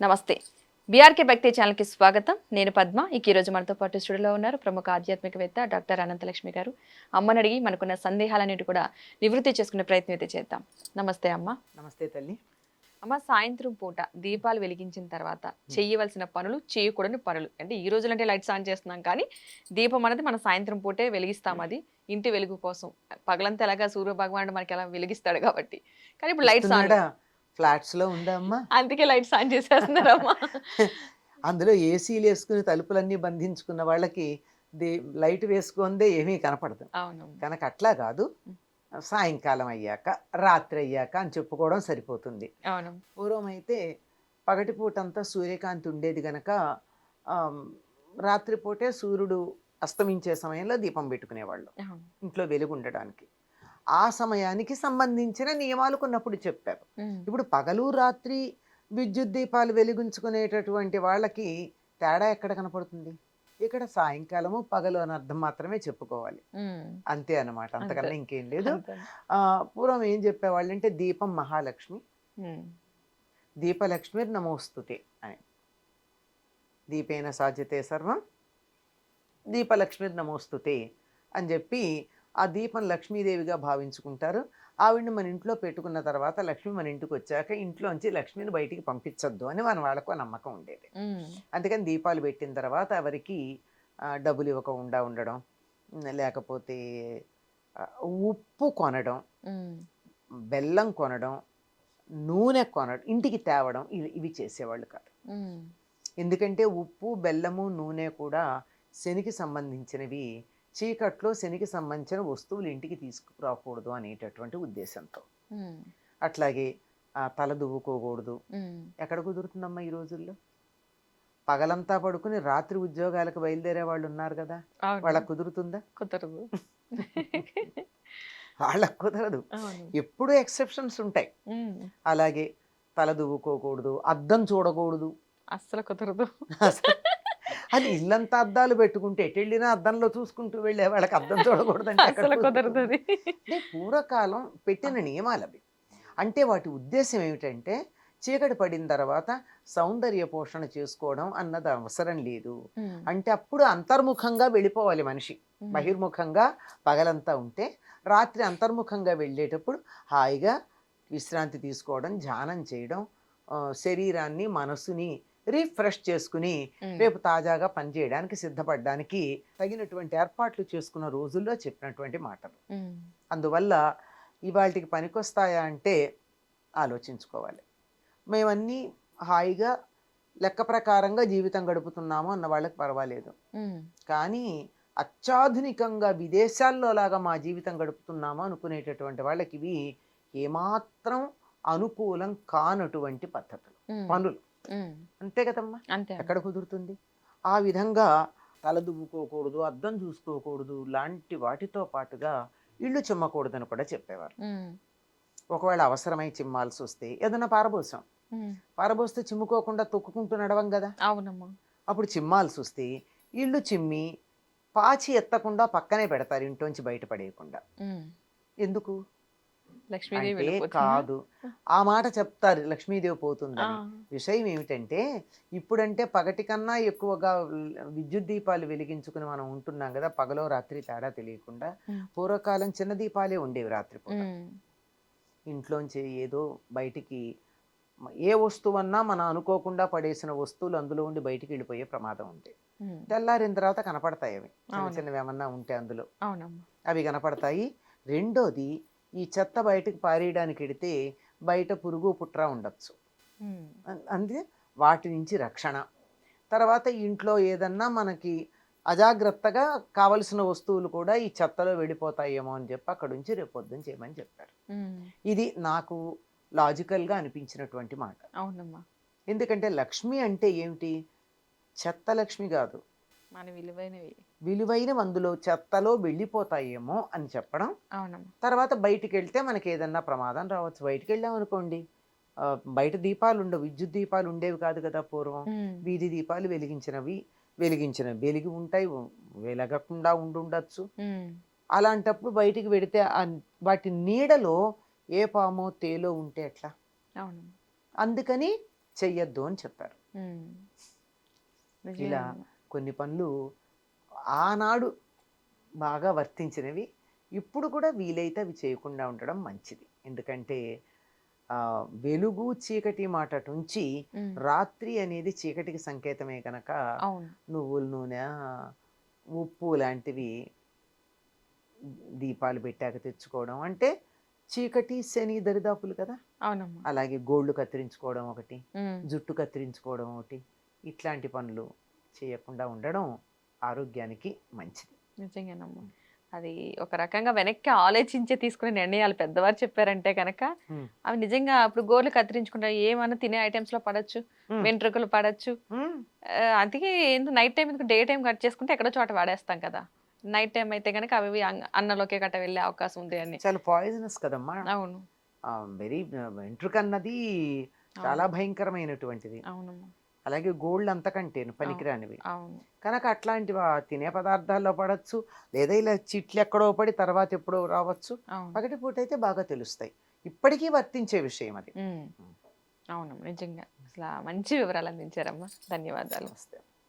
నమస్తే. బీఆర్కే భక్తి ఛానల్కి స్వాగతం. నేను పద్మ. ఇక ఈరోజు మనతో పాటు స్టూడియోలో ఉన్నారు ప్రముఖ ఆధ్యాత్మికవేత్త డాక్టర్ అనంతలక్ష్మి గారు. అమ్మని అడిగి మనకున్న సందేహాలన్నిటి కూడా నివృత్తి చేసుకునే ప్రయత్నం అయితే చేద్దాం. నమస్తే అమ్మ. నమస్తే తల్లి. అమ్మ సాయంత్రం పూట దీపాలు వెలిగించిన తర్వాత చేయవలసిన పనులు చేయకూడని పనులు. అంటే ఈ రోజులంటే లైట్స్ ఆన్ చేస్తున్నాం కానీ దీపం అనేది మన సాయంత్రం పూటే వెలిగిస్తాం అది. ఇంటి వెలుగు కోసం. పగలంతా ఎలాగా సూర్య భగవానుడు మనకి ఎలా వెలిగిస్తాడు కాబట్టి. కానీ ఇప్పుడు లైట్స్ ఆన్. ఫ్లాట్స్లో ఉందా అమ్మా అందుకే లైట్స్ ఆన్ చేసేస్తున్నారమ్మా. అందులో ఏసీలు వేసుకుని తలుపులన్నీ బంధించుకున్న వాళ్ళకి దే లైట్ వేసుకుందే ఏమీ కనపడదు. అవును కనుక అట్లా కాదు. సాయంకాలం అయ్యాక రాత్రి అయ్యాక అని చెప్పుకోవడం సరిపోతుంది. అవును పూర్వం అయితే పగటిపూటంతా సూర్యకాంతి ఉండేది గనక రాత్రిపూటే సూర్యుడు అస్తమించే సమయంలో దీపం పెట్టుకునేవాళ్ళు. ఇంట్లో వెలుగు ఉండడానికి ఆ సమయానికి సంబంధించిన నియమాలు కొన్నప్పుడు చెప్పారు. ఇప్పుడు పగలు రాత్రి విద్యుత్ దీపాలు వెలిగించుకునేటటువంటి వాళ్ళకి తేడా ఎక్కడ కనపడుతుంది? ఇక్కడ సాయంకాలము పగలు అని అర్థం మాత్రమే చెప్పుకోవాలి. అంతే అన్నమాట. అంతకన్నా అంతే. ఇంకేం లేదు పూర్వం ఏం చెప్పేవాళ్ళు అంటే దీపం మహాలక్ష్మి. దీపలక్ష్మి నమోస్తుతే అని. దీపేన సాధ్యతే సర్వం. దీపలక్ష్మి నమోస్తుతే అని చెప్పి ఆ దీపం లక్ష్మీదేవిగా భావించుకుంటారు ఆవిడని మన ఇంట్లో పెట్టుకున్న తర్వాత లక్ష్మి మన ఇంటికి వచ్చాక ఇంట్లోంచి లక్ష్మిని బయటికి పంపించొద్దు అని మన వాళ్ళకు నమ్మకం ఉండేది. అందుకని దీపాలు పెట్టిన తర్వాత ఎవరికి డబ్బులు ఇవ్వకుండా ఉండడం లేకపోతే ఉప్పు కొనడం. బెల్లం కొనడం నూనె కొనడం ఇంటికి తేవడం ఇవి ఇవి చేసేవాళ్ళు కాదు. ఎందుకంటే ఉప్పు బెల్లము నూనె కూడా శనికి సంబంధించినవి చీకట్లో శనికి సంబంధించిన వస్తువులు ఇంటికి తీసుకురాకూడదు అనేటటువంటి ఉద్దేశంతో. అట్లాగే ఆ, తల దువ్వుకోకూడదు. ఎక్కడ కుదురుతుందమ్మా ఈ రోజుల్లో? పగలంతా పడుకుని రాత్రి ఉద్యోగాలకు బయలుదేరే వాళ్ళు ఉన్నారు కదా. వాళ్ళకు కుదురుతుందా? కుదరదు. వాళ్ళకు కుదరదు. ఎప్పుడూ ఎక్సెప్షన్స్ ఉంటాయి. అలాగే తల దువ్వుకోకూడదు అద్దం చూడకూడదు. అస్సలు కుదరదు. అసలు అది ఇల్లంతా అద్దాలు పెట్టుకుంటే ఎటు వెళ్ళినా అద్దంలో చూసుకుంటూ వెళ్ళే వాళ్ళకి అద్దం చూడకూడదు అంటే ఎక్కడ అస్సలు కుదరదు కుదురుతుంది? అది అంటే పూర్వకాలం పెట్టిన నియమాలు అవి అంటే వాటి ఉద్దేశం ఏమిటంటే చీకటి పడిన తర్వాత సౌందర్య పోషణ చేసుకోవడం అన్నది అవసరం లేదు. అంటే అప్పుడు అంతర్ముఖంగా వెళ్ళిపోవాలి మనిషి. బహిర్ముఖంగా పగలంతా ఉంటే రాత్రి అంతర్ముఖంగా వెళ్ళేటప్పుడు హాయిగా విశ్రాంతి తీసుకోవడం ధ్యానం చేయడం శరీరాన్ని మనసుని రీఫ్రెష్ చేసుకుని. రేపు తాజాగా పనిచేయడానికి సిద్ధపడడానికి తగినటువంటి ఏర్పాట్లు చేసుకున్న రోజుల్లో చెప్పినటువంటి మాటలు. అందువల్ల ఇవాళకి పనికొస్తాయా అంటే ఆలోచించుకోవాలి మేమన్నీ హాయిగా లెక్క ప్రకారంగా జీవితం గడుపుతున్నాము అన్న వాళ్ళకి పర్వాలేదు. కానీ అత్యాధునికంగా విదేశాల్లో లాగా మా జీవితం గడుపుతున్నాము అనుకునేటటువంటి వాళ్ళకి ఇవి ఏమాత్రం అనుకూలం కానటువంటి పద్ధతులు. పనులు. అంతే కదమ్మా. అంతే ఎక్కడ కుదురుతుంది? ఆ విధంగా తలదువ్వుకోకూడదు అద్దం చూసుకోకూడదు లాంటి వాటితో పాటుగా ఇల్లు చిమ్మకూడదని కూడా చెప్పేవారు. ఒకవేళ అవసరమై చిమ్మాల్సి వస్తే ఏదైనా పారబోసాం. పారబోస్తే చిమ్ముకోకుండా తొక్కుకుంటూ నడవం కదా? అవునమ్మా. అప్పుడు చిమ్మాల్సి వస్తే ఇల్లు చిమ్మి పాచి ఎత్తకుండా పక్కనే పెడతారు ఇంట్లోంచి బయటపడేయకుండా. ఎందుకు? అంటే? కాదు ఆ మాట చెప్తారు లక్ష్మీదేవి ఆ. పోతుందని విషయం ఏమిటంటే ఇప్పుడంటే పగటి కన్నా ఎక్కువగా విద్యుత్ దీపాలు వెలిగించుకుని మనం ఉంటున్నాం కదా పగలో రాత్రి తేడా తెలియకుండా. పూర్వకాలం చిన్న దీపాలే ఉండేవి రాత్రి పూట ఉమ్. ఇంట్లోంచి ఏదో బయటికి ఏ వస్తువన్నా మనం అనుకోకుండా పడేసిన వస్తువులు అందులో ఉండి బయటికి వెళ్ళిపోయే ప్రమాదం ఉంది. తెల్లారిన తర్వాత కనపడతాయి అవి చిన్న. చిన్నవి ఏమన్నా ఉంటే అందులో అవి కనపడతాయి రెండోది ఈ చెత్త బయటకు పారేయడానికి వెడితే బయట పురుగు పుట్ర ఉండొచ్చు. ఉమ్. అం- అంతే వాటి నుంచి రక్షణ. తర్వాత ఇంట్లో ఏదన్నా మనకి అజాగ్రత్తగా కావలసిన వస్తువులు కూడా ఈ చెత్తలో వెళ్ళిపోతాయేమో అని చెప్పి అక్కడ నుంచి రేపు పొద్దున చేయమని చెప్పారు. ఇది నాకు లాజికల్గా అనిపించినటువంటి మాట. అవునమ్మా. ఎందుకంటే లక్ష్మి అంటే ఏమిటి? చెత్త లక్ష్మి కాదు. మన విలువైనవి. విలువైన అందులో చెత్తలో వెళ్ళిపోతాయేమో అని చెప్పడం. అవునమ్మా. తర్వాత బయటికి వెళ్తే మనకి ఏదన్నా ప్రమాదం రావచ్చు. బయటికి వెళ్ళాం అనుకోండి ఆ, బయట దీపాలు ఉండవు. విద్యుత్ దీపాలు ఉండేవి కాదు కదా పూర్వం. ఉమ్. వీధి దీపాలు వెలిగించినవి వెలిగించిన వెలిగి ఉంటాయి. వెలగకుండా ఉండుండొచ్చు ఉమ్. అలాంటప్పుడు బయటికి పెడితే ఆ వాటి నీడలో ఏ పామో తేలో ఉంటే ఎట్లా? అవునమ్మా అందుకని చెయ్యొద్దు అని చెప్పారు. ఉమ్. ఇలా. కొన్ని పనులు ఆనాడు బాగా వర్తించినవి. ఇప్పుడు కూడా వీలైతే అవి చేయకుండా ఉండడం మంచిది. ఎందుకంటే వెలుగు చీకటి మాట ఉమ్. రాత్రి అనేది చీకటికి సంకేతమే కనుక నువ్వుల నూనె ఉప్పు లాంటివి దీపాలు పెట్టాక తెచ్చుకోవడం అంటే చీకటి శని దరిదాపులు కదా? అలాగే గోళ్ళు కత్తిరించుకోవడం ఒకటి. జుట్టు కత్తిరించుకోవడం ఒకటి ఇట్లాంటి పనులు చేయకుండా ఉండడం ఆరోగ్యానికి మంచిది. నిజంగానమ్మా అది ఒక రకంగా వెనక్కి ఆలోచించే తీసుకునే నిర్ణయాలు పెద్దవారు చెప్పారంటే కనుక. అవి నిజంగా ఇప్పుడు గోర్లు కత్తిరించుకుంటా ఏమన్నా తినే ఐటమ్స్లో పడచ్చు. వెంట్రుకలు పడచ్చు. అందుకే night time day time cut చేసుకుంటే ఎక్కడో చోట వాడేస్తాం కదా. నైట్ టైం అయితే కనుక అవి అన్న- అన్నలోకే గట్ట వెళ్ళే అవకాశం ఉంది అని. చాలా పాయిజనస్ కదమ్మా. అవును. వెరీ వెంట్రుక అన్నది చాలా భయంకరమైనటువంటిది. అవునమ్మా. అలాగే గోల్డ్ అంతకంటే పనికిరానివి. అవును. కనుక అట్లాంటివి ఆ తినే పదార్థాల్లో పడవచ్చు లేదా ఇలా చిట్లు ఎక్కడో పడి తర్వాత ఎప్పుడో రావచ్చు. అవును. పగటిపూట అయితే బాగా తెలుస్తాయి. ఇప్పటికీ వర్తించే విషయం అది. అవునమ్మా నిజంగా. అసలు మంచి వివరాలు అందించారమ్మా. ధన్యవాదాలు. నమస్తే.